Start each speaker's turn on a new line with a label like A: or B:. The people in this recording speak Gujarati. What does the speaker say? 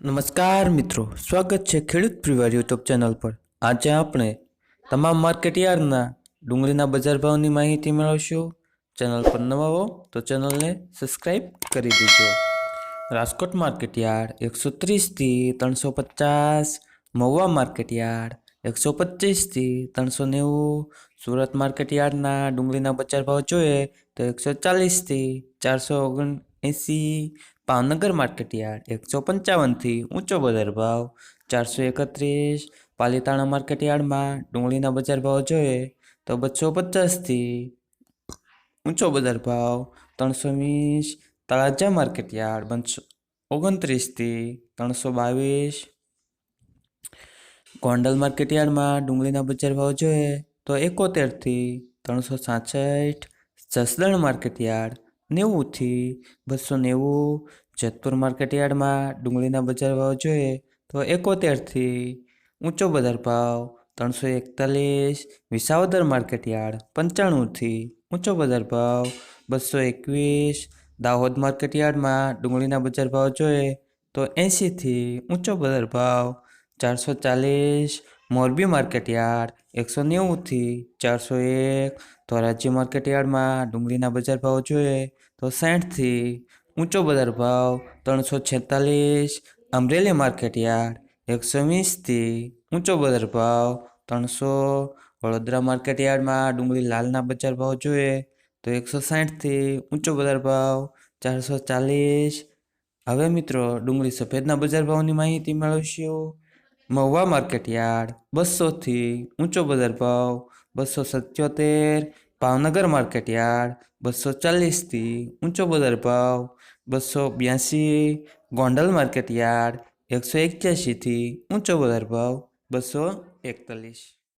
A: નમસ્કાર મિત્રો, સ્વાગત છે ખેડૂત પરિવાર યુટ્યુબ ચેનલ પર. આજે આપણે તમામ માર્કેટ યાર્ડના ડુંગળીના બજાર ભાવની માહિતી મેળવશું. ચેનલ પર નવા હો તો ચેનલને સબસ્ક્રાઈબ કરી દેજો. રાજકોટ માર્કેટ યાર્ડ એકસો ત્રીસથી ત્રણસો પચાસ, મહુવા માર્કેટ યાર્ડ એકસો પચીસથી ત્રણસો નેવું, સુરત માર્કેટ યાર્ડના ડુંગળીના બજાર ભાવ જોઈએ તો એકસો ચાલીસથી ચારસો ઓગણ એંસી ભાવનગર માર્કેટ યાર્ડ એકસો પંચાવનથી ઊંચો બજાર ભાવ, ચારસો એકત્રીસ. પાલીતાણા માર્કેટ યાર્ડમાં ડુંગળીના બજાર ભાવ જોઈએ તો બસો પચાસથી ઊંચો બજાર ભાવ ત્રણસો વીસ. તળાજા માર્કેટ યાર્ડ બનશો ઓગણત્રીસથી ત્રણસો બાવીસ. ગોંડલ માર્કેટ યાર્ડમાં ડુંગળીના બજાર ભાવ જોઈએ તો એકોતેરથી ત્રણસો સાસઠ. જસદણ માર્કેટ યાર્ડ નેવુંથી બસો નેવું. જેતપુર માર્કેટ યાર્ડમાં ડુંગળીના બજાર ભાવ જોઈએ તો એકોતેરથી ઊંચો બજાર ભાવ ત્રણસો એકતાલીસ. વિસાવદર માર્કેટયાર્ડ પંચાણુંથી ઊંચો બજાર ભાવ બસો એકવીસ. દાહોદ માર્કેટ યાર્ડમાં ડુંગળીના બજાર ભાવ જોઈએ તો એંશીથી ઊંચો બજાર ભાવ ચારસો ચાલીસ. મોરબી માર્કેટ યાર્ડ એકસો નેવુંથી ચારસો એક. ધોરાજી માર્કેટ યાર્ડમાં ડુંગળીના બજાર ભાવ જોઈએ તો સાઠથી ઊંચો બજાર ભાવ ત્રણસો છેતાલીસ. અમરેલી માર્કેટ યાર્ડ એકસો વીસથી ઊંચો બજાર ભાવ ત્રણસો. વડોદરા માર્કેટ યાર્ડમાં ડુંગળી લાલના બજાર ભાવ જોઈએ તો એકસો સાઠથી ઊંચો બજાર ભાવ ચારસો ચાલીસ. હવે મિત્રો ડુંગળી સફેદના બજાર ભાવની માહિતી મેળવશું. મહુવા માર્કેટ યાર્ડ બસોથી ઊંચો બજાર ભાવ બસો સત્યોતેર ભાવનગર માર્કેટ યાર્ડ બસો ચાલીસથી ઊંચો બજાર ભાવ બસો બ્યાસી ગોંડલ માર્કેટ યાર્ડ એકસો એક્યાસીથી ઊંચો બજાર ભાવ બસો એકતાલીસ